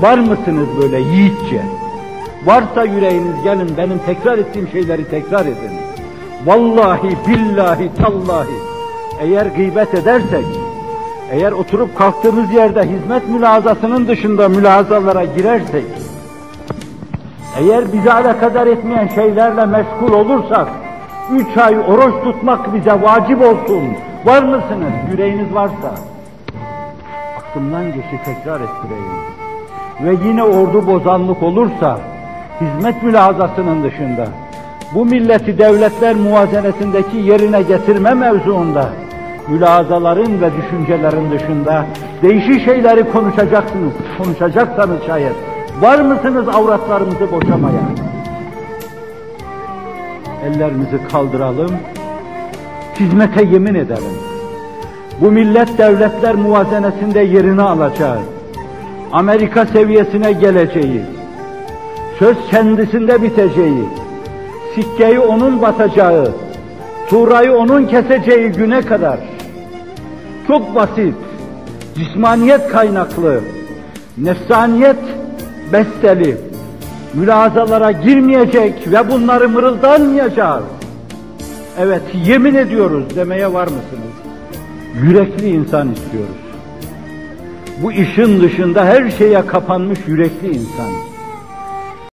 Var mısınız böyle yiğitçe? Varsa yüreğiniz gelin benim tekrar ettiğim şeyleri tekrar edin. Vallahi billahi tallahi eğer gıybet edersek, eğer oturup kalktığımız yerde hizmet mülazasının dışında mülazalara girersek, eğer bize alakadar etmeyen şeylerle meşgul olursak, üç ay oruç tutmak bize vacip olsun. Var mısınız? Yüreğiniz varsa. Aklımdan geçti tekrar ettireyim. Ve yine ordu bozanlık olursa, hizmet mülazasının dışında, bu milleti devletler muvazenesindeki yerine getirme mevzuunda, mülazaların ve düşüncelerin dışında değişik şeyleri konuşacaksınız, konuşacaksanız şayet, var mısınız avratlarımızı boşamaya? Ellerimizi kaldıralım, hizmete yemin edelim. Bu millet devletler muvazenesinde yerini alacak. Amerika seviyesine geleceği, söz kendisinde biteceği, sikkeyi onun batacağı, tuğrayı onun keseceği güne kadar çok basit, cismaniyet kaynaklı, nefsaniyet besteli, mülazalara girmeyecek ve bunları mırıldanmayacağız. Evet, yemin ediyoruz demeye var mısınız? Yürekli insan istiyoruz. Bu işin dışında her şeye kapanmış yürekli insan.